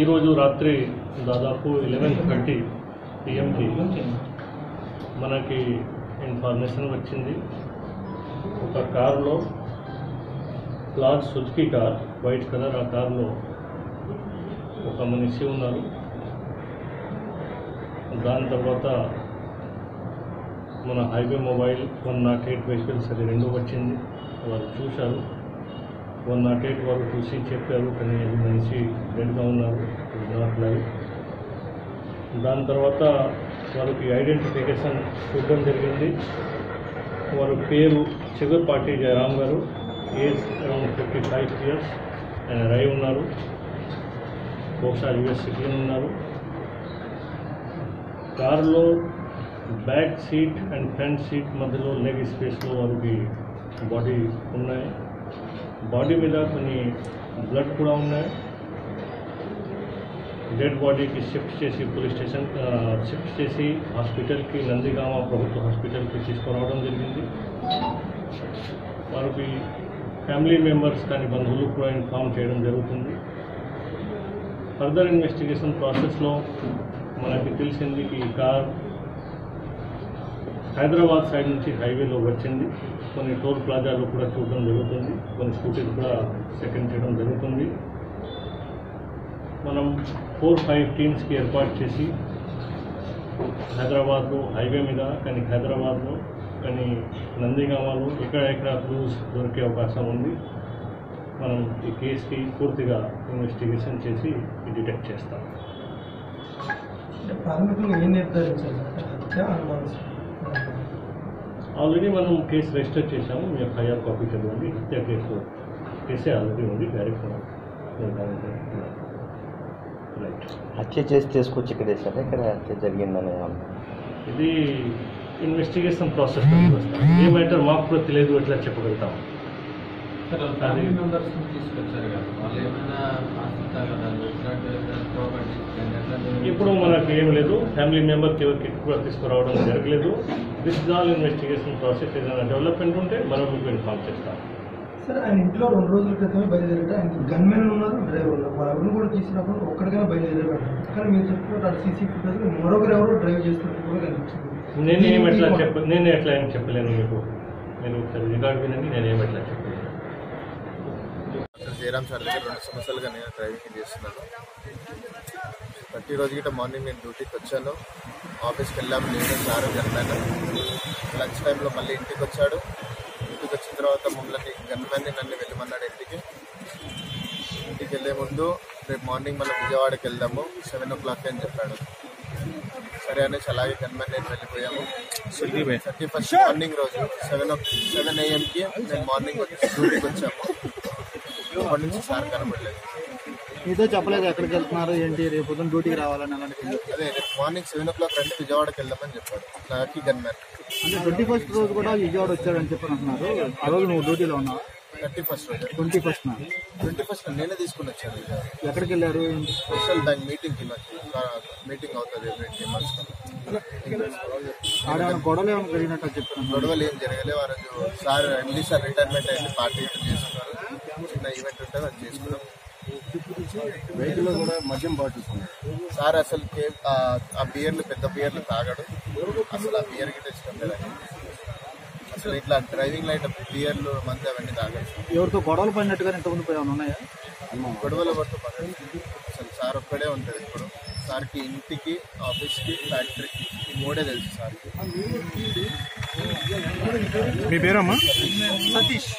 ఈరోజు రాత్రి దాదాపు ఎలెవెన్ థర్టీ పిఎంకి మనకి ఇన్ఫర్మేషన్ వచ్చింది. ఒక కారులో large Suzuki car white colour ఆ కార్లో ఒక మనిషి ఉన్నారు. దాని తర్వాత మన highway mobile one nought eight vehicles అది రెండు వచ్చింది. వాళ్ళు చూశారు. వన్ నాట్ ఎయిట్ వారు చూసి చెప్పారు కానీ అది మనిషి డెడ్గా ఉన్నారు నాట్ లైవ్ దాని తర్వాత వారికి ఐడెంటిఫికేషన్ చూడడం జరిగింది. వారి పేరు చిగురుపాటి జయరామ్ గారు age around fifty five years ఆయన రై ఉన్నారు. బహుశా యుఎస్ సిటిజన్ ఉన్నారు. కారులో back seat and front seat మధ్యలో లెగ్ స్పేస్లో వారికి బాడీ ఉన్నాయి. బాడీ మీద కొన్ని బ్లడ్ కూడా ఉన్నాయి. డెడ్ బాడీకి షిఫ్ట్ చేసి పోలీస్ స్టేషన్ షిఫ్ట్ చేసి హాస్పిటల్కి నందిగామ ప్రభుత్వ హాస్పిటల్కి తీసుకురావడం జరిగింది. వారికి ఫ్యామిలీ మెంబర్స్ కానీ బంధువులు కూడా ఇన్ఫామ్ చేయడం జరుగుతుంది. ఫర్దర్ ఇన్వెస్టిగేషన్ ప్రాసెస్లో మనకి తెలిసింది ఈ కార్ హైదరాబాద్ సైడ్ నుంచి హైవేలో వచ్చింది. కొన్ని టోల్ ప్లాజాలు కూడా చూడడం జరుగుతుంది. కొన్ని స్కూటీలు కూడా సెకండ్ చేయడం జరుగుతుంది. మనం ఫోర్ ఫైవ్ టీమ్స్కి ఏర్పాటు చేసి హైదరాబాద్లో హైవే మీద కానీ హైదరాబాద్లో కానీ నందిగామలో ఎక్కడెక్కడ క్లూస్ దొరికే అవకాశం ఉంది. మనం ఈ కేసుకి పూర్తిగా ఇన్వెస్టిగేషన్ చేసి డిటెక్ట్ చేస్తాం. అంటే ప్రాథమికంగా ఏం నిర్ధారించారు? ఆల్రెడీ మనం కేసు రిజిస్టర్ చేశాము. మీ ఎఫ్ఐఆర్ కాపీ చదవండి హత్య కేసు కేసే ఆల్రెడీ ఉంది. డైరెక్ట్ రైట్ హత్య చేసి తీసుకొచ్చి ఇక్కడ వేసారా ఇక్కడ హత్య జరిగిందని ఇది ఇన్వెస్టిగేషన్ ప్రాసెస్ ఏ మ్యాటర్ మాకు కూడా తెలియదు. ఎట్లా చెప్పగలుగుతాం? ఫ్యామిలీ మెంబర్స్ తీసుకొచ్చారు కదా. వాళ్ళు ఏమైనా ఆస్తి తగదాలు ఇట్లాంటి ప్రాపర్టీ ఇప్పుడు మనకు ఏం లేదు. ఫ్యామిలీ మెంబర్కి ఎవరికి కూడా తీసుకురావడం జరగలేదు. This is all investigation process ఏదైనా డెవలప్మెంట్ ఉంటే మనం మీకు ఇన్ఫార్మ్ చేస్తాం. సార్ ఆయన ఇంట్లో రెండు రోజుల క్రితమే బయలుదేరారు ఆయన గన్మెన్ ఉన్నారు డ్రైవర్ ఉన్నారు. వాళ్ళెవరు కూడా తీసినప్పుడు ఒక్కడికైనా బయలుదేరారు కానీ మీరు చెప్తున్నట్టు అటు సీసీ ఫుటేజ్ మరొకరు ఎవరు డ్రైవ్ చేస్తున్నట్టు కూడా కనిపించింది. నేను ఏం ఎట్లా చెప్ప నేను ఎట్లా ఏం చెప్పలేను మీకు? నేను ఒకసారి రికార్డ్ వినండి నేను ఏం ఎట్లా చెప్పలేను. జయరామ్ సార్ దగ్గర రెండు సంవత్సరాలుగా నేను డ్రైవింగ్ చేస్తున్నాను ప్రతిరోజు గిట్ట మార్నింగ్ నేను డ్యూటీకి వచ్చాను. ఆఫీస్కి వెళ్ళాము నేను సార్ గన్మ్యాన్ లంచ్ టైంలో మళ్ళీ ఇంటికి వచ్చాడు. ఇంటికి వచ్చిన తర్వాత మమ్మల్ని గన్మ్యాన్ని నన్ను వెళ్ళమన్నాడు ఇంటికి. ఇంటికి వెళ్ళే ముందు రేపు మార్నింగ్ మనం విజయవాడకి వెళ్దాము సెవెన్ ఓ క్లాక్ అని చెప్పాడు. సరే అనేసి అలాగే గన్మ్యాన్ నేను వెళ్ళిపోయాము. థర్టీ ఫస్ట్ మార్నింగ్ రోజు సెవెన్ ఓ సెవెన్ ఏఎంకి మేము మార్నింగ్ వచ్చి డ్యూటీకి వచ్చాము. అప్పటి నుంచి సార్ కనబడలేదు మీతో చెప్పలేదు ఎక్కడికి వెళ్తున్నారు ఏంటి రేపు పొద్దున్న డ్యూటీకి రావాలని అలాంటివి అదే రేపు మార్నింగ్ సెవెన్ ఓ క్లాక్ రండి విజయవాడకి వెళ్దామని చెప్పాడు నాకి గన్ మ్యాన్. అంటే ట్వంటీ ఫస్ట్ రోజు కూడా విజయవాడ వచ్చాడని చెప్పి అంటున్నారు. ఆ రోజు నువ్వు డ్యూటీలో ఉన్నావు? థర్టీ ఫస్ట్ రోజు. ట్వంటీ ఫస్ట్ నా. ట్వంటీ ఫస్ట్ నేనే తీసుకుని వచ్చాను ఎక్కడికి వెళ్ళారు? స్పెషల్ బ్యాంక్ మీటింగ్కి నాకు మీటింగ్ అవుతుంది ఎవ్రీ త్రీ మంత్స్ ఆడ గొడవలు ఏమైనా జరిగినట్టు చెప్పాను గొడవలు ఏం జరగలేదు ఆ రోజు సార్ ఎండి సార్ రిటైర్మెంట్ అయింది పార్టీ చేసుకున్నారు. చిన్న ఈవెంట్ ఉంటుంది అది చేసుకున్నాం. వెహికల్ కూడా మద్యం బాటిల్స్ ఉన్నాయి. సార్ అసలు ఆ బియర్లు పెద్ద బియర్లు తాగడు. అసలు ఆ బియర్ గిట్ట ఇష్టం లేదండి అసలు ఇట్లా డ్రైవింగ్ లైట్ బియర్లు మంది అవన్నీ తాగడు. ఎవరితో గొడవలు పడినట్టుగా ఇంతకుముందు ఉన్నాయా? గొడవల పట్టు అసలు సార్ ఒక్కడే ఉంటుంది ఇప్పుడు. సార్కి ఇంటికి ఆఫీస్కి ఫ్యాక్టరీకి ఈ మూడే తెలుసు సార్కి మీ పేరమ్మా? సతీష్.